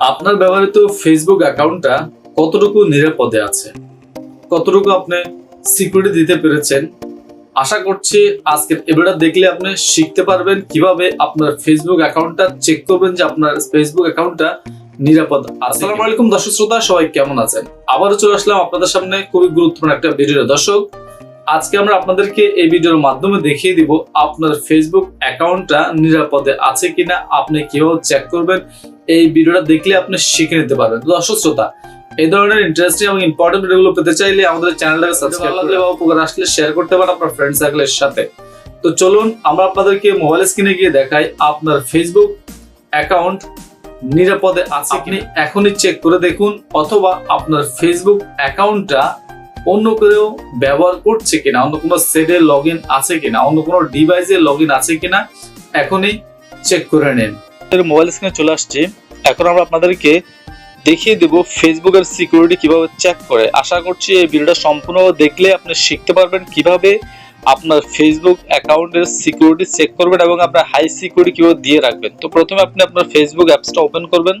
আপনার ব্যবহৃত ফেসবুক অ্যাকাউন্টটা কতটুকু নিরাপদে আছে? কতটুকু আপনি সিকিউরিটি দিতে পেরেছেন? আশা করছি আজকের এবারটা দেখলে আপনি শিখতে পারবেন কীভাবে আপনার ফেসবুক অ্যাকাউন্টটা চেক করবেন যে আপনার ফেসবুক অ্যাকাউন্টটা নিরাপদ আসসালামু আলাইকুম দর্শক শ্রোতা, সবাই কেমন আছেন? আবারও চলে আসলাম আপনাদের সামনে খুবই গুরুত্বপূর্ণ একটা ভিডিও দর্শক আজকে আমরা আপনাদেরকে এই ভিডিওর মাধ্যমে দেখিয়ে দিব আপনার ফেসবুক অ্যাকাউন্টটা নিরাপদে আছে কিনা আপনি কীভাবে চেক করবেন এই ভিডিওটা দেখলে আপনি শিখে নিতে পারবেন। দর্শক শ্রোতা এই ধরনের ইন্টারেস্টিং এবং ইম্পর্টেন্ট ভিডিওগুলো পেতে চাইলে আমাদের চ্যানেলটাকে সাবস্ক্রাইব করলে বা উপকার আসলে শেয়ার করতে পারেন আপনার ফ্রেন্ড সার্কেলের সাথে। তো চলুন আমরা আপনাদেরকে মোবাইল স্ক্রিনে গিয়ে দেখাই আপনার ফেসবুক অ্যাকাউন্ট নিরাপদে আছে কিনা। এখনই চেক করে দেখুন অথবা আপনার ফেসবুক অ্যাকাউন্টটা অন্য কেউ ব্যবহার করছে কিনা, অন্য কোনো সেটে লগ আছে কিনা, অন্য কোনো ডিভাইসে লগ আছে কিনা, এখনই চেক করে নিন। মোবাইল স্ক্রিনে চলে আসছি। এখন আমরা আপনাদেরকে দেখিয়ে দেব ফেসবুকের সিকিউরিটি কীভাবে চেক করে। আশা করছি এই ভিডিওটা সম্পূর্ণ দেখলে আপনি শিখতে পারবেন কীভাবে আপনার ফেসবুক অ্যাকাউন্টের সিকিউরিটি চেক করবেন এবং আপনার হাই সিকিউরিটি কীভাবে দিয়ে রাখবেন। তো প্রথমে আপনি আপনার ফেসবুক অ্যাপসটা ওপেন করবেন।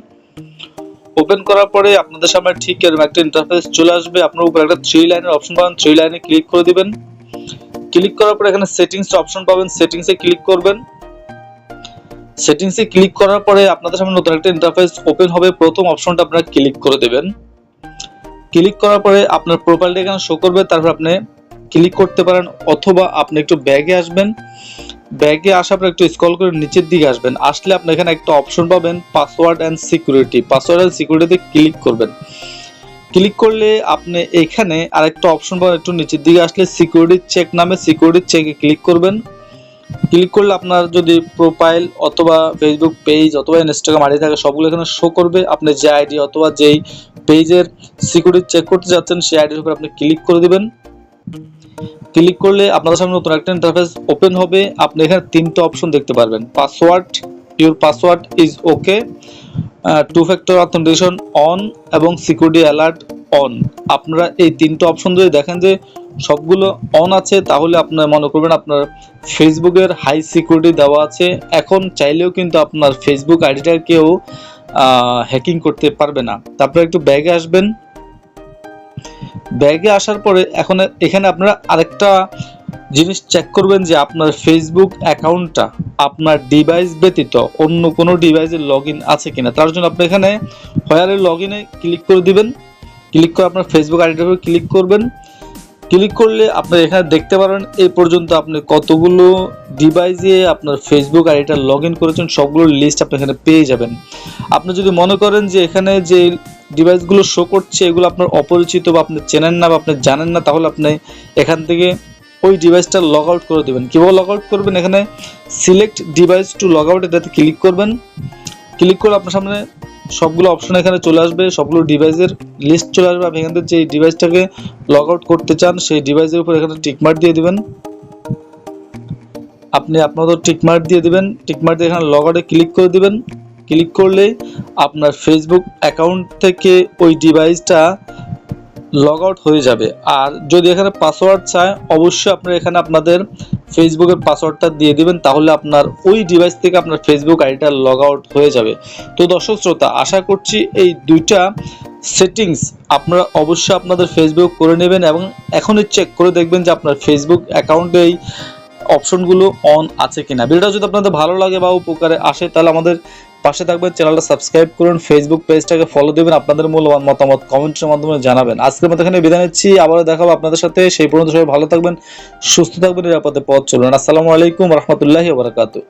ওপেন করার পরে আপনাদের সামনে ঠিক এরকম একটা ইন্টারফেস চলে আসবে। আপনার উপর একটা থ্রি লাইনের অপশন পাবেন। থ্রি লাইনে ক্লিক করে দিবেন। ক্লিক করার পরে এখানে সেটিংস অপশন পাবেন। সেটিংসে ক্লিক করবেন। সেটিংসে ক্লিক করার পরে আপনাদের সামনে নতুন একটা ইন্টারফেস ওপেন হবে। প্রথম অপশনটা আপনারা ক্লিক করে দেবেন। ক্লিক করার পরে আপনার প্রোফাইলটা এখানে শো করবে। তারপর আপনি ক্লিক করতে পারেন অথবা আপনি একটু ব্যাগে আসবেন। ব্যাগে আসার পর একটু স্ক্রল করে নিচের দিকে আসবেন। আসলে আপনি এখানে একটা অপশন পাবেন password and security password and সিকিউরিটিতে click করবেন। ক্লিক করলে আপনি এখানে আরেকটা অপশন পাবেন একটু নিচের দিকে আসলে সিকিউরিটি চেক নামে সিকিউরিটি চেকে ক্লিক করবেন। ক্লিক করলে আপনার যদি প্রোফাইল অথবা ফেসবুক পেজ অথবা ইনস্টাগ্রাম আইডি থাকে, সবগুলো এখানে শো করবে। আপনি যে আইডি অথবা যেই পেজের সিকিউরিটি চেক করতে যাচ্ছেন, সেই আইডির উপর আপনি ক্লিক করে দিবেন। ক্লিক করলে আপনাদের সামনে নতুন একটা ইন্টারফেস ওপেন হবে। আপনি এখানে তিনটে অপশন দেখতে পারবেন। Password your password is okay two factor authentication on এবং সিকিউরিটি অ্যালার্ট অন আপনারা এই তিনটে অপশন যদি দেখেন যে সবগুলো অন আছে, তাহলে আপনারা মনে করবেন আপনার ফেসবুকের হাই সিকিউরিটি দেওয়া আছে। এখন চাইলেও কিন্তু আপনার ফেসবুক আইডিটা কেউ হ্যাকিং করতে পারবে না। তারপরে একটু ব্যাগে আসবেন। ব্যাগে আসার পরে এখন এখানে আপনারা আরেকটা জিনিস চেক করবেন যে আপনার ফেসবুক অ্যাকাউন্টটা আপনার ডিভাইস ব্যতীত অন্য কোনো ডিভাইসে লগ আছে কিনা। তার জন্য আপনি এখানে হোয়ারে লগ ক্লিক করে দিবেন। ক্লিক করে আপনার ফেসবুক আইডিটার ক্লিক করবেন। ক্লিক করলে আপনি এখানে দেখতে পারেন এই পর্যন্ত আপনি কতগুলো ডিভাইসে আপনার ফেসবুক আইডিটা লগ ইন করেছেন, সবগুলোর লিস্ট আপনি এখানে পেয়ে যাবেন। আপনি যদি মনে করেন যে এখানে যে ডিভাইসগুলো শো করছে, এগুলো আপনার অপরিচিত বা আপনি চেনেন না বা আপনি জানেন না, তাহলে আপনি এখান থেকে ওই ডিভাইসটা লগ আউট করে দেবেন। কীভাবে লগ আউট করবেন? এখানে select device to log out এটাতে ক্লিক করবেন। ক্লিক করে আপনার সামনে সবগুলো অপশন এখানে চলে আসবে, সবগুলো ডিভাইসের লিস্ট চলে আসবে। আপনি এখান যে ডিভাইসটাকে লগ আউট করতে চান, সেই ডিভাইসের উপর এখানে টিকমার্ক দিয়ে দেবেন। আপনি আপনাদের টিকমার্ক দিয়ে দিবেন। টিকমার্ক দিয়ে এখানে লগ আউটে ক্লিক করে দেবেন। ক্লিক করলে আপনার ফেসবুক অ্যাকাউন্ট থেকে ওই ডিভাইসটা লগ আউট হয়ে যাবে। আর যদি এখানে পাসওয়ার্ড চায়, অবশ্যই আপনারা এখানে আপনাদের ফেসবুকের পাসওয়ার্ডটা দিয়ে দিবেন, তাহলে আপনার ওই ডিভাইস থেকে আপনার ফেসবুক আইডিটা লগ আউট হয়ে যাবে। তো দর্শক শ্রোতা, আশা করছি এই দুইটা সেটিংস আপনারা অবশ্যই আপনাদের ফেসবুক করে নেবেন এবং এখনই চেক করে দেখবেন যে আপনার ফেসবুক অ্যাকাউন্টে এই অপশনগুলো অন আছে কিনা। ভিডিওটা যদি আপনাদের ভালো লাগে বা উপকারে আসে, তাহলে আমাদের পাশে থাকবেন চ্যানেলটা সাবস্ক্রাইব করুন ফেসবুক পেজটাকে ফলো দেবেন, আপনাদের মূল মতামত কমেন্টের মাধ্যমে জানাবেন। আজকের মতো এখানে বিদায় নিচ্ছি, আবারও দেখাবো আপনাদের সাথে, সেই পর্যন্ত সবাই ভালো থাকবেন, সুস্থ থাকবেন, নিরাপদে পথ চলুন। আসসালামু আলাইকুম, রহমতুল্লাহি বারাকাতু